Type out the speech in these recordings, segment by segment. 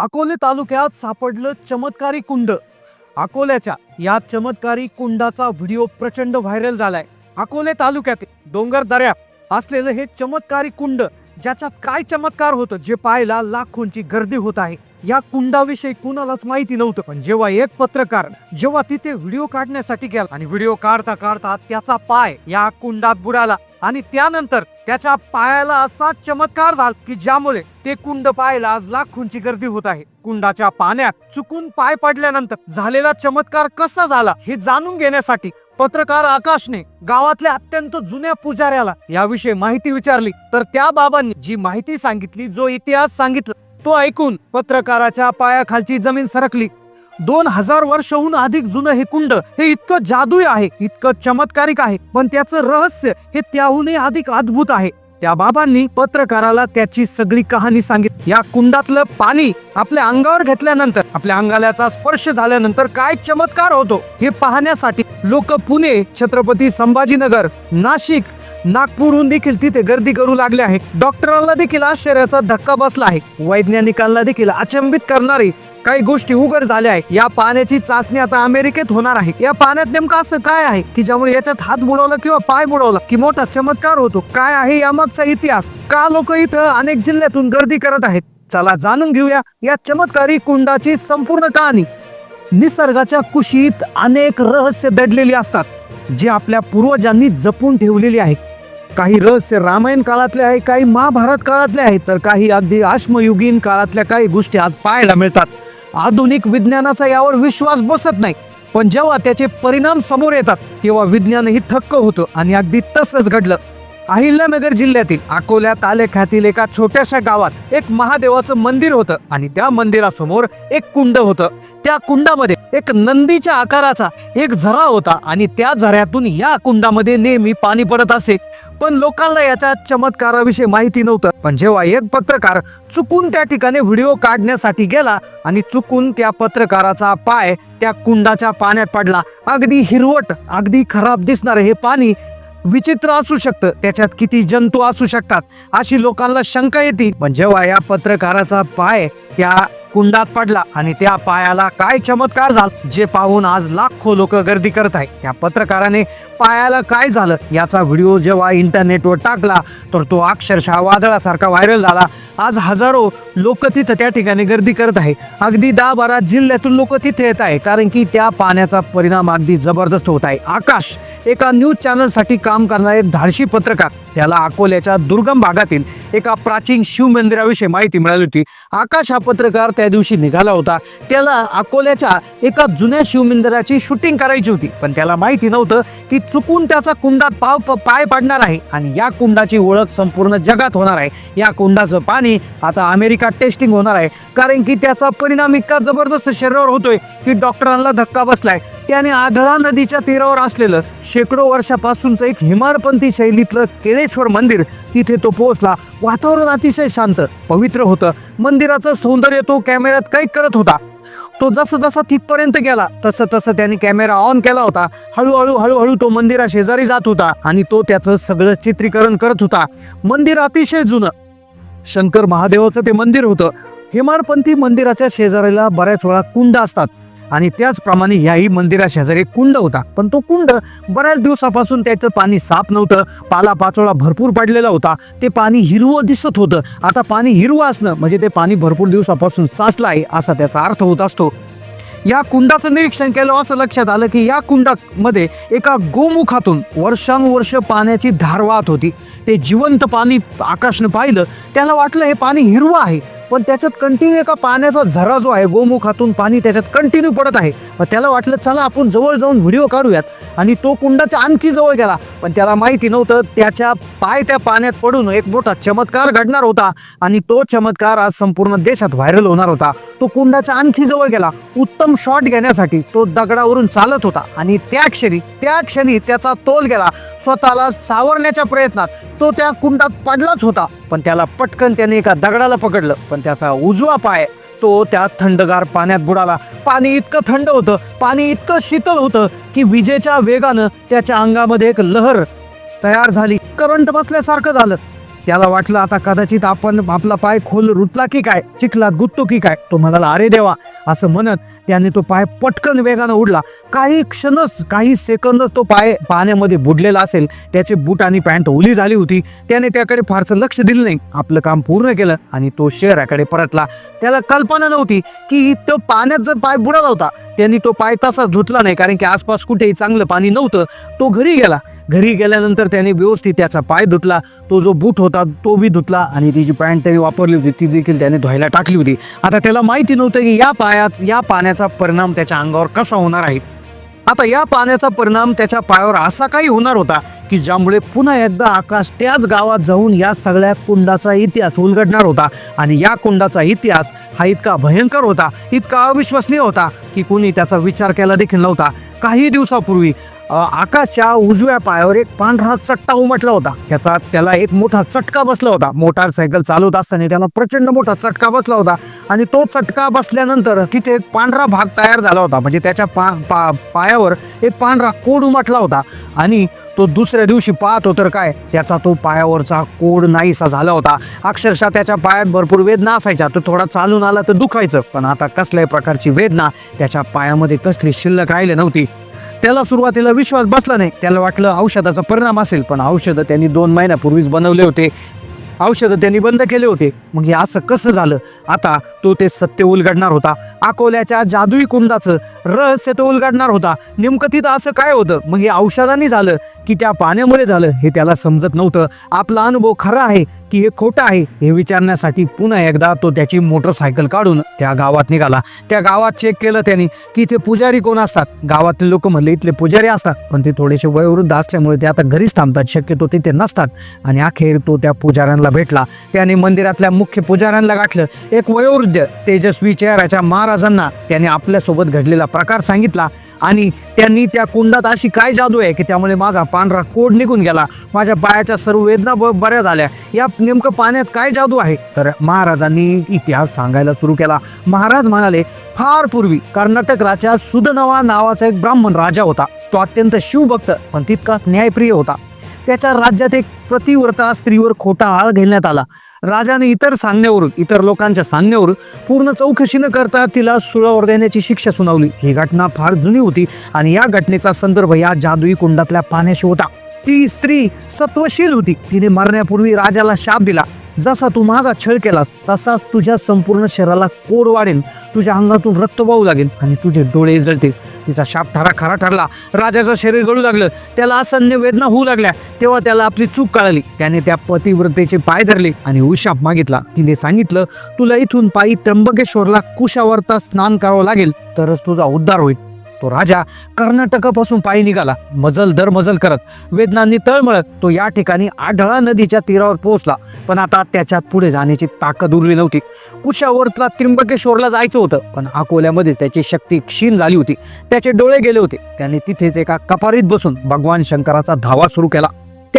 अकोले तालुक्यात सापडलं चमत्कारी कुंड. अकोल्याच्या या चमत्कारी कुंडाचा व्हिडिओ प्रचंड व्हायरल झालाय. अकोले तालुक्यात डोंगर दऱ्या असलेलं हे चमत्कारी कुंड ज्याच्यात काय चमत्कार होतं जे पाहायला लाखोंची गर्दी होत आहे. या कुंडाविषयी कुणालाच माहिती नव्हतं पण जेव्हा एक पत्रकार जेव्हा तिथे व्हिडिओ काढण्यासाठी गेला आणि व्हिडिओ काढता काढता त्याचा पाय या कुंडात बुडाला आणि त्यानंतर त्याच्या पायाला असा चमत्कार झाला की ज्यामुळे ते कुंड पाहायला आज लाखोंची गर्दी होत आहे. कुंडाच्या पाण्यात चुकून पाय पडल्यानंतर झालेला चमत्कार कसा झाला हे जाणून घेण्यासाठी पत्रकार आकाशने गावातल्या अत्यंत जुन्या पुजाऱ्याला याविषयी माहिती विचारली. तर त्या बाबांनी जी माहिती सांगितली जो इतिहास सांगितला तो ऐकून पत्रकाराच्या पायाखालची जमीन सरकली. दोन हजार वर्षहून अधिक जुनं हे कुंड हे इतकं जादुई आहे इतकं चमत्कारिक आहे पण त्याचं रहस्य हे त्याहूनही अधिक अद्भुत आहे. त्या बाबांनी पत्रकाराला त्याची सगळी कहाणी सांगितली. या कुंडातलं पाणी आपल्या अंगावर घेतल्यानंतर आपल्या अंगाल्याचा स्पर्श झाल्यानंतर काय चमत्कार होतो हे पाहण्यासाठी लोक पुणे छत्रपती संभाजीनगर नाशिक नागपूरहून देखील तिथे गर्दी करू लागले आहे. डॉक्टरांना देखील आश्चर्याचा धक्का बसला आहे. वैज्ञानिकांना देखील अचंबित करणारी काही गोष्टी उघड झाल्या आहेत या पाण्याची चाचणी आता अमेरिकेत होणार आहे. या पाण्यात नेमकं असं काय आहे की ज्यामुळे याच्यात हात बुडवला किंवा पाय बुडवला? की मोठा चमत्कार होतो? काय आहे यामागचा इतिहास? का लोक इथं अनेक जिल्ह्यातून गर्दी करत आहेत? चला जाणून घेऊया या चमत्कारी कुंडाची संपूर्ण कहाणी. निसर्गाच्या कुशीत अनेक रहस्य दडलेली असतात जे आपल्या पूर्वजांनी जपून ठेवलेली आहेत. काही रहस्य रामायण काळातले आहे काही महाभारत काळातले आहेत तर काही अगदी आश्मयुगीन काळातल्या काही गोष्टी आज पाहायला मिळतात. आधुनिक विज्ञानाचा यावर विश्वास बसत नाही पण जेव्हा त्याचे परिणाम समोर येतात तेव्हा विज्ञानही थक्क होतं आणि अगदी तसंच घडलं. अहिल्यानगर जिल्ह्यातील अकोल्या तालुक्यातील एका छोट्याशा गावात एक महादेवाचं मंदिर होतं आणि त्या मंदिरासमोर एक कुंड होतं. त्या कुंडामध्ये एक नंदीच्या आकाराचा एक झरा होता आणि त्या झऱ्यातून या कुंडामध्ये नेहमी पाणी पडत असे. पण लोकांना याच्या चमत्काराविषयी माहिती नव्हतं. पण जेव्हा एक पत्रकार चुकून त्या ठिकाणी व्हिडिओ काढण्यासाठी गेला आणि चुकून त्या पत्रकाराचा पाय त्या कुंडाच्या पाण्यात पडला अगदी हिरवट अगदी खराब दिसणारं हे पाणी विचित्र असू शकतं. त्याच्यात किती जंतू असू शकतात अशी लोकांना शंका येते. पण जेव्हा या पत्रकाराचा पाय त्या कुंडात पडला आणि त्या पायाला काय चमत्कार झाला जे पाहून आज लाखो लोक गर्दी करत आहे त्या पत्रकाराने पायाला काय झालं याचा व्हिडिओ जेव्हा इंटरनेटवर टाकला तर तो अक्षरशः वादळासारखा व्हायरल झाला. आज हजारो लोक तिथं त्या ठिकाणी गर्दी करत आहे. अगदी दहा बारा जिल्ह्यातून लोक तिथे येत आहे कारण की त्या पाण्याचा परिणाम अगदी जबरदस्त होत आहे. आकाश एका न्यूज चॅनलसाठी काम करणारे धाडशी पत्रकार. त्याला अकोल्याच्या दुर्गम भागातील एका प्राचीन शिव मंदिराविषयी माहिती मिळाली होती. आकाश हा पत्रकार त्या दिवशी निघाला होता. त्याला अकोल्याच्या एका जुन्या शिवमंदिराची शूटिंग करायची होती. पण त्याला माहिती नव्हतं की चुकून त्याचा कुंडात पाव प- पाय पडणार आहे आणि या कुंडाची ओळख संपूर्ण जगात होणार आहे. या कुंडाचं पाणी आता अमेरिका टेस्टिंग होणार आहे. कारण की त्याचा परिणाम इतका जबरदस्त शरीरावर होतोय की डॉक्टरांना धक्का बसलाय. त्याने आढळा नदीच्या तीरावर असलेलं शेकडो वर्षापासूनचं एक हिमारपंथी शैलीतलं केळेश्वर मंदिर तिथे तो पोहोचला. वातावरण अतिशय शांत पवित्र होतं. मंदिराचं सौंदर्य तो कॅमेऱ्यात काही करत होता. तो जसं जसा तिथपर्यंत गेला तसं तसं त्याने कॅमेरा ऑन केला होता. हळूहळू हळूहळू तो मंदिरा शेजारी जात होता आणि तो त्याचं सगळं चित्रीकरण करत होता. मंदिर अतिशय जुनं. शंकर महादेवाचं ते मंदिर होतं. हिमारपंथी मंदिराच्या शेजारीला बऱ्याच वेळा कुंड असतात. आणि त्याचप्रमाणे याही मंदिरा शेजारी कुंड होता. पण तो कुंड बऱ्याच दिवसापासून त्याचं पाणी साफ नव्हतं. पाला पाचोळा भरपूर पडलेला होता. ते पाणी हिरवं दिसत होतं. आता पाणी हिरवं असणं म्हणजे ते पाणी भरपूर दिवसापासून साचलं आहे असा त्याचा अर्थ होत असतो. या कुंडाचं निरीक्षण केलं असं लक्षात आलं की या कुंडामध्ये एका गोमुखातून वर्षानुवर्ष पाण्याची धार वाहत होती. ते जिवंत पाणी आकाशनं पाहिलं. त्याला वाटलं हे पाणी हिरवं आहे. पण त्याच्यात कंटिन्यू एका पाण्याचा झरा जो आहे गोमुखातून पाणी त्याच्यात कंटिन्यू पडत आहे. मग त्याला वाटलं चला आपण जवळ जाऊन व्हिडिओ काढूयात. आणि तो कुंडाच्या आणखी जवळ गेला. पण त्याला माहिती नव्हतं त्याच्या पाय त्या पाण्यात पडून एक मोठा चमत्कार घडणार होता. आणि तो चमत्कार आज संपूर्ण देशात व्हायरल होणार होता. तो कुंडाच्या आणखी जवळ गेला. उत्तम शॉट घेण्यासाठी तो दगडावरून चालत होता. आणि त्या क्षणी त्या क्षणी त्याचा तोल गेला. स्वतःला सावरण्याच्या प्रयत्नात तो त्या कुंडात पडलाच होता. पण त्याला पटकन त्याने एका दगडाला पकडलं. पण त्याचा उजवा पाय तो त्या थंडगार पाण्यात बुडाला. पाणी इतकं थंड होतं पाणी इतकं शीतल होतं की विजेच्या वेगानं त्याच्या अंगामध्ये एक लहर तयार झाली. करंट बसल्यासारखं झालं. त्याला वाटलं आता कदाचित आपण आपला पाय खोल रुतला की काय? चिखलात गुत्तो की काय? तो म्हणाला अरे देवा असं म्हणत त्याने तो पाय पटकन वेगानं उडला काही क्षणच काही सेकंदच तो पाय पाण्यामध्ये बुडलेला असेल. त्याचे बूट आणि पॅन्ट ओली झाली होती. त्याने त्याकडे फारसं लक्ष दिलं नाही. आपलं काम पूर्ण केलं आणि तो शहराकडे परतला. त्याला कल्पना नव्हती की तो पाण्यात जर पाय बुडाला होता त्यांनी तो पाय तसाच धुतला नाही. कारण की आसपास कुठेही चांगलं पाणी नव्हतं. तो घरी गेला. घरी गेल्यानंतर त्याने व्यवस्थित त्याचा पाय धुतला. तो जो बूट होता तो बी धुतला आणि ती जी पॅन्ट त्याने वापरली होती ती देखील त्याने धुवायला टाकली होती. आता त्याला माहिती नव्हतं की या पायात या पाण्याचा परिणाम त्याच्या अंगावर कसा होणार आहे. आता या पाण्याचा परिणाम त्याच्या पायावर असा काही होणार होता की ज्यामुळे पुन्हा एकदा आकाश त्याच गावात जाऊन या सगळ्या कुंडाचा इतिहास उलगडणार होता. आणि या कुंडाचा इतिहास हा इतका भयंकर होता इतका अविश्वसनीय होता की कोणी त्याचा विचार केला देखील नव्हता. काही दिवसापूर्वी आकाशच्या उजव्या पायावर एक पांढरा चट्टा उमटला होता. त्याचा त्याला एक मोठा चटका बसला होता. मोटारसायकल चालवत असताना त्याला प्रचंड मोठा चटका बसला होता. आणि तो चटका बसल्यानंतर तिथे एक पांढरा भाग तयार झाला होता. म्हणजे त्याच्या पा पा पायावर एक पांढरा कोड उमटला होता. आणि तो दुसऱ्या दिवशी पाहतो तर काय त्याचा तो पायावरचा कोड नाहीसा झाला होता. अक्षरशः त्याच्या पायात भरपूर वेदना असायच्या. तो थोडा चालून आला तर दुखायचं. पण आता कसल्याही प्रकारची वेदना त्याच्या पायामध्ये कसली शिल्लक राहिली नव्हती. त्याला सुरुवातीला विश्वास बसला नाही. त्याला वाटलं औषधाचा परिणाम असेल पण औषधं त्यांनी दोन महिन्यापूर्वीच बनवले होते. औषधं त्यांनी बंद केले होते. मग हे असं कसं झालं? आता तो ते सत्य उलगडणार होता. अकोल्याच्या जादुई कुंडाचं रहस्य तो उलगडणार होता. नेमकं तिथं असं काय होतं? मग हे औषधाने झालं की त्या पाण्यामुळे झालं हे त्याला समजत नव्हतं. आपला अनुभव खरा आहे की हे खोटं आहे हे विचारण्यासाठी पुन्हा एकदा तो त्याची मोटरसायकल काढून त्या गावात निघाला. त्या गावात चेक केलं त्यांनी की इथे पुजारी कोण असतात? गावातले लोक म्हणले इथले पुजारी असतात. पण ते थोडेसे वयोवृद्ध असल्यामुळे ते आता घरीच थांबतात. शक्यतो तिथे नसतात. आणि अखेर तो त्या पुजाऱ्यांना भेटला. त्याने मंदिरातल्या मुख्य पुजाऱ्यांना गाठलं. एक वयोवृद्ध तेजस्वी चेहऱ्याच्या महाराजांना त्याने आपल्यासोबत घडलेला प्रकार सांगितला आणि त्यांनी त्या कुंडात अशी काय जादू आहे की त्यामुळे माझा पांढरा कोड निघून गेला. माझ्या पायाच्या सर्व वेदना ब- बऱ्या झाल्या. या नेमकं पाण्यात काय जादू आहे? तर महाराजांनी इतिहास सांगायला सुरू केला. महाराज म्हणाले फार पूर्वी कर्नाटक राज्यात सुदनवा नावाचा एक ब्राह्मण राजा होता. तो अत्यंत शिवभक्त पण तितकाच न्यायप्रिय होता. त्याच्या राज्यात एक प्रतिव्रता स्त्रीवर खोटा आळ घेण्यात आला. राजाने इतर सांगण्यावरून इतर लोकांच्या सांगण्यावरून पूर्ण चौकशी न करता तिला सुळावर देण्याची शिक्षा सुनावली. ही घटना फार जुनी होती आणि या घटनेचा संदर्भ या जादुई कुंडातल्या पाण्याशी होता. ती स्त्री सत्वशील होती. तिने मरण्यापूर्वी राजाला शाप दिला. जसा तू माझा छळ केलास तसाच तुझ्या संपूर्ण शरीराला कोर वाढेल तुझ्या अंगातून रक्त वाहू लागेल आणि तुझे डोळे जळतील. तिचा शाप ठरा खरा ठरला. राजाचं शरीर गळू लागलं. त्याला असन्य वेदना होऊ लागल्या. तेव्हा त्याला आपली चूक कळाली. त्याने त्या पतिव्रतेचे पाय धरले आणि उशाप मागितला. तिने सांगितलं तुला इथून पायी त्र्यंबकेश्वरला कुशावरता स्नान करावं लागेल तरच तुझा उद्धार होईल. तो राजा कर्नाटकापासून पायी निघाला. मजल दर मजल करत. वेदनांनी तळमळत तो या ठिकाणी आढळा नदीच्या तीरावर पोहोचला. पण आता त्याच्यात पुढे जाण्याची ताकद उरली नव्हती. कुशावर्तला त्र्यंबकेश्वरला जायचं होतं. पण अकोल्यामध्ये त्याची शक्ती क्षीण झाली होती. त्याचे डोळे गेले होते. त्याने तिथेच एका कपारीत बसून भगवान शंकराचा धावा सुरू केला.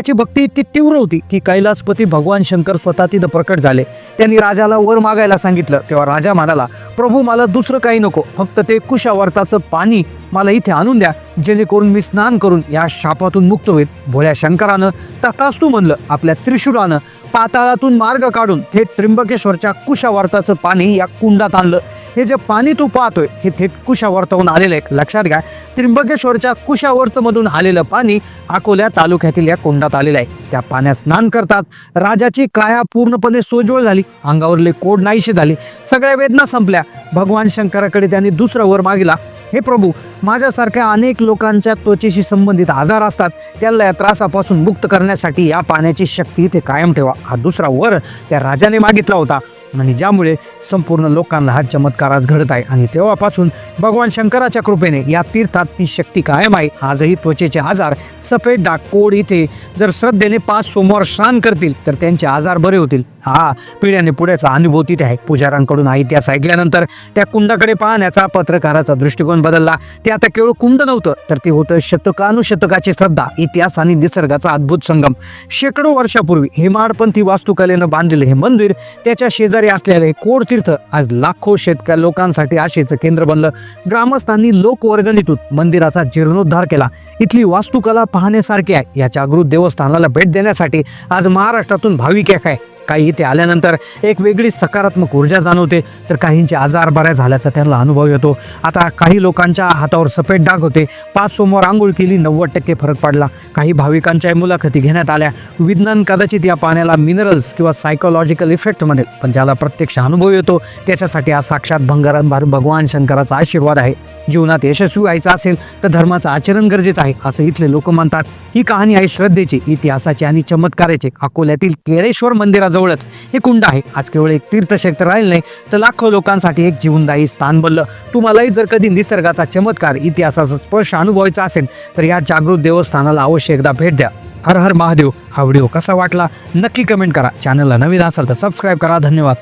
त्याची भक्ती इतकी तीव्र होती की कैलासपती भगवान शंकर स्वतः तिथं प्रकट झाले. त्यांनी राजाला वर मागायला सांगितलं तेव्हा राजा म्हणाला प्रभू मला दुसरं काही नको फक्त ते कुशावर्ताचं पाणी मला इथे आणून द्या जेणेकरून मी स्नान करून या शापातून मुक्त होईल. भोळ्या शंकरानं तथास्तू म्हणलं आपल्या त्रिशूरानं पाताळातून मार्ग काढून थेट त्र्यंबकेश्वरच्या कुशावर्ताचं पाणी या कुंडात आणलं. हे जे पाणी तू पाहतोय हे थेट कुशावर्ताहून आलेलं आहे. लक्षात घ्या त्र्यंबकेश्वरच्या कुशावर्तमधून आलेलं पाणी अकोल्या तालुक्यातील या कुंडात आलेलं आहे. त्या पाण्यात स्नान करतात. राजाची काया पूर्णपणे सोज्वळ झाली. अंगावरले कोड नाहीशी झाले. सगळ्या वेदना संपल्या. भगवान शंकराकडे त्यांनी दुसरा वर मागिला हे प्रभू माझ्यासारख्या अनेक लोकांच्या त्वचेशी संबंधित आजार असतात. त्याला या त्रासापासून मुक्त करण्यासाठी या पाण्याची शक्ती ते कायम ठेवा. हा दुसरा वर त्या राजाने मागितला होता. आणि ज्यामुळे संपूर्ण लोकांना हा चमत्कार आज घडत आहे. आणि तेव्हापासून भगवान शंकराच्या कृपेने या तीर्थात ती शक्ती कायम आहे. आजही त्वचेचे आजार सफेद डाग कोड इथे जर श्रद्धेने पाच सोमवार स्नान करतील तर त्यांचे आजार बरे होतील. हा पिढ्याने पुढ्याचा अनुभव तिथे आहे. पुजाऱ्यांकडून हा इतिहास ऐकल्यानंतर त्या कुंडाकडे पाहण्याचा पत्रकाराचा दृष्टिकोन बदलला. ते आता केवळ कुंड नव्हतं तर ते होतं शतकानुशतकाची श्रद्धा इतिहास आणि निसर्गाचा अद्भुत संगम. शेकडो वर्षापूर्वी हेमाडपंथी वास्तुकलेनं बांधलेलं हे मंदिर त्याच्या शेजारी असलेलं असलेले कोड तीर्थ आज लाखो शेतकरी लोकांसाठी आशेचं केंद्र बनलं. ग्रामस्थांनी लोकवर्गणीतून मंदिराचा जीर्णोद्धार केला. इथली वास्तुकला पाहण्यासारखी आहे. या जागृत देवस्थानाला भेट देण्यासाठी आज महाराष्ट्रातून भाविक एक आहे. काही इथे आल्यानंतर एक वेगळी सकारात्मक ऊर्जा जाणवते. तर काहींचे आजार बऱ्या झाल्याचा त्यांना अनुभव येतो. आता काही लोकांच्या हातावर सफेद डाग होते. पाच सोमवार आंघोळ केली नव्वद टक्के फरक पडला. काही भाविकांच्या मुलाखती घेण्यात आल्या. विज्ञान कदाचित या पाण्याला मिनरल्स किंवा सायकोलॉजिकल इफेक्ट म्हणेल. पण ज्याला प्रत्यक्ष अनुभव येतो त्याच्यासाठी हा साक्षात भंगार भगवान शंकराचा आशीर्वाद आहे. जीवनात यशस्वी व्हायचं असेल तर धर्माचं आचरण गरजेचं आहे असं इथले लोक म्हणतात. ही कहाणी आहे श्रद्धेची इतिहासाची आणि चमत्काराची. अकोल्यातील केळेश्वर मंदिराजवळच हे कुंड आहे. आज केवळ एक तीर्थक्षेत्र राहिलं नाही तर लाखो लोकांसाठी एक जीवनदायी स्थान बनलं. तुम्हालाही जर कधी निसर्गाचा चमत्कार इतिहासाचा स्पर्श अनुभवायचा असेल तर या जागृत देवस्थानाला अवश्य एकदा भेट द्या. हर हर महादेव हा व्हिडिओ कसा वाटला नक्की कमेंट करा. चॅनलला नवीन असाल तर सबस्क्राईब करा. धन्यवाद.